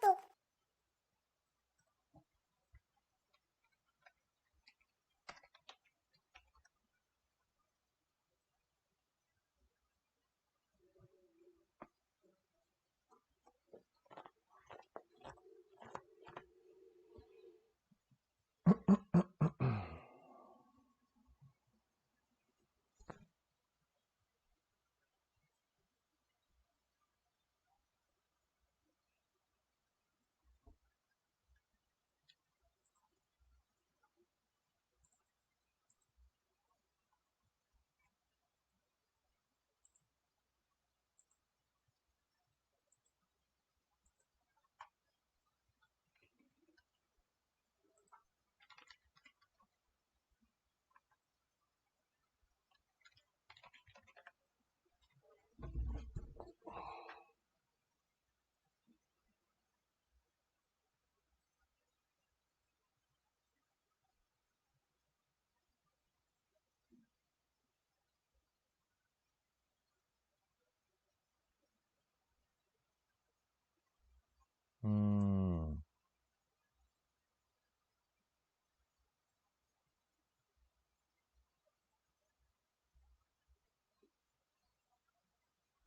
음,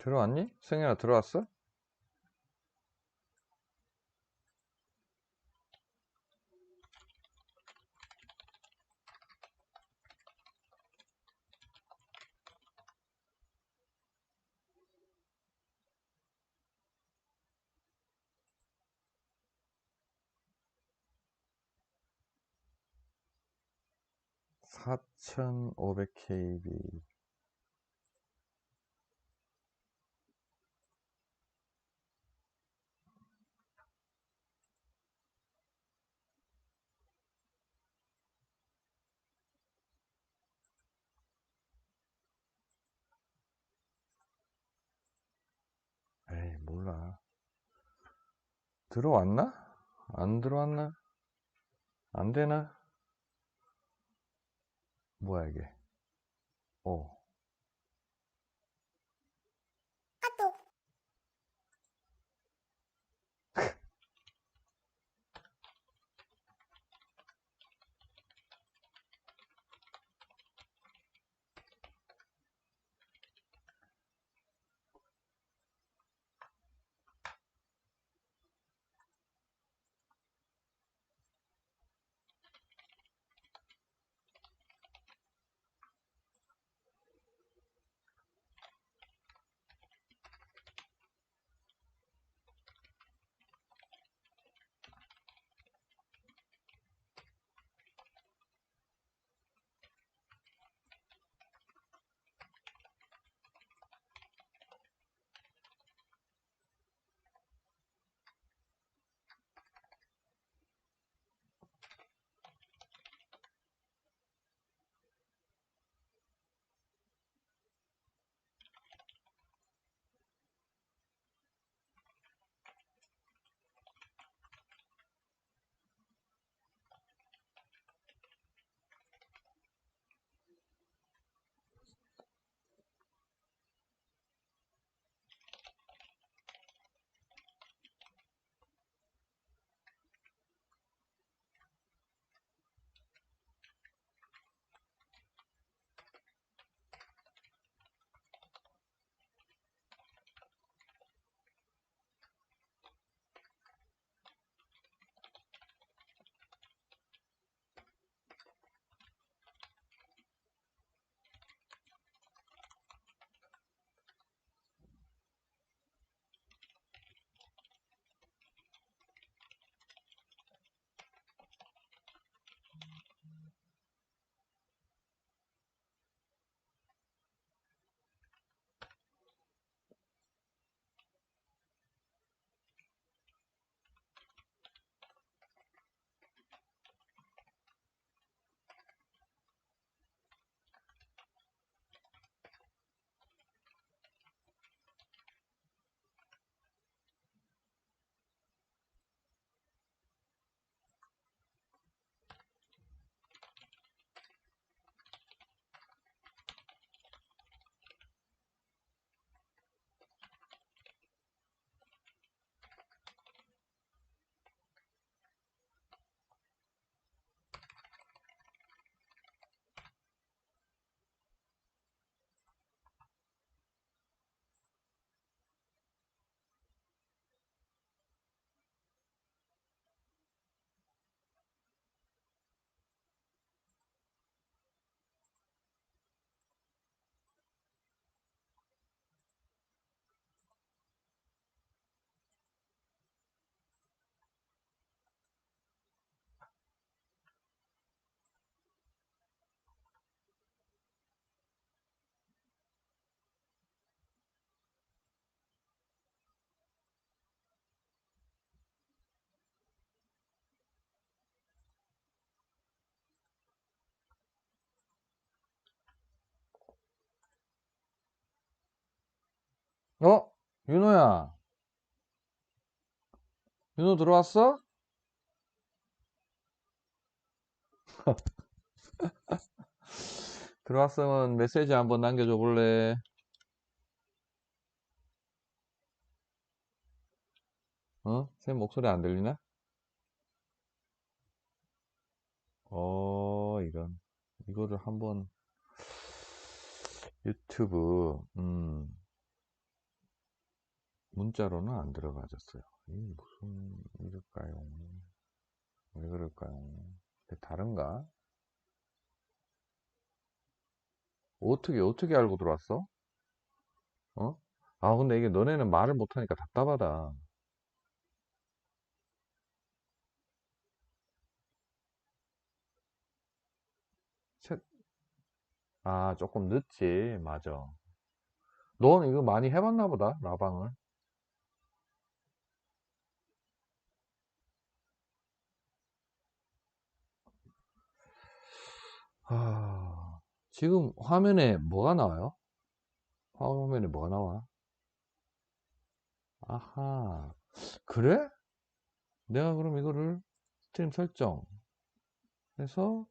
들어왔니? 승현아 들어왔어? 사천오백 KB 에이 몰라 들어왔나? 안 들어왔나? 안 되나? 뭐야 이게 어 어? 윤호야. 윤호 들어왔어? 들어왔으면 메시지 한번 남겨줘 볼래? 어? 쌤 목소리 안 들리나? 어, 이런. 이거를 한번 유튜브, 음, 문자로는 안 들어가졌어요. 이 무슨 일일까요? 왜 그럴까요? 다른가? 어떻게, 어떻게 알고 들어왔어? 어? 아, 근데 이게 너네는 말을 못하니까 답답하다. 책, 아, 조금 늦지. 맞아. 넌 이거 많이 해봤나 보다, 라방을. 아, 지금 화면에 뭐가 나와요? 화면에 뭐가 나와? 아하. 그래? 내가 그럼 이거를 스트림 설정 해서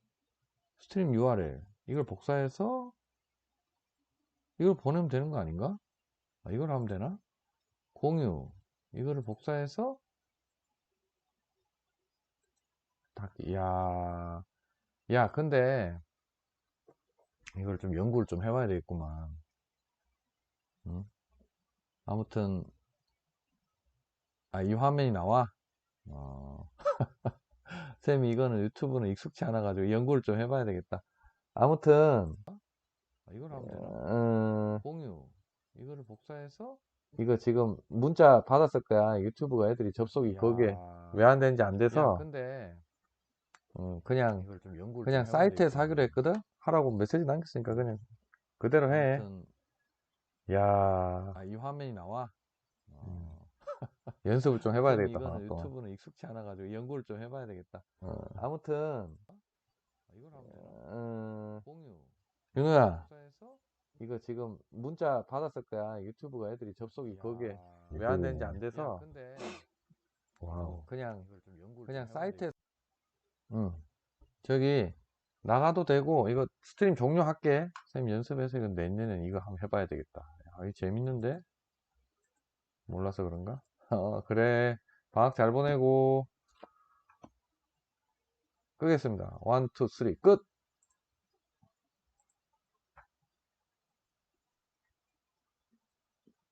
스트림 URL 이걸 복사해서 이걸 보내면 되는 거 아닌가? 아, 이걸 하면 되나? 공유 이거를 복사해서 닫기 야, 야 근데 이걸 좀 연구를 좀 해봐야 되겠구만 응? 아무튼 아 이 화면이 나와? 어. 쌤이 이거는 유튜브는 익숙치 않아 가지고 연구를 좀 해봐야 되겠다. 아무튼 아, 이걸 하면 되나? 어, 공유 이거를 복사해서 이거 지금 문자 받았을 거야. 유튜브가 애들이 접속이 거기에 왜 안 되는지 안 돼서 근데 음, 그냥 이걸 좀 연구를 그냥 좀 되겠구나. 하기로 했거든. 하라고 메시지 남겼으니까 그냥 그대로 해. 아무튼 야 아, 이 화면이 나와? 어. 연습을 좀 해봐야 되겠다. 이거는 동안. 유튜브는 익숙치 않아가지고 연구를 좀 해봐야 되겠다. 어, 아무튼 아, 이걸 하면 되나? 어, 공유 윤우야 복사해서 이거 지금 문자 받았을 거야. 유튜브가 애들이 접속이 거기에 야. 왜 안 되는지 야, 안 돼서 근데 와우. 그냥 이걸 좀 연구를 그냥 좀 사이트에 응 저기 나가도 되고 이거 스트림 종료할게. 쌤 연습해서 이거 내년엔 이거 한번 해봐야 되겠다. 아, 이 재밌는데 몰라서 그런가? 어 그래 방학 잘 보내고 끄겠습니다. 원, 투, 쓰리 끝.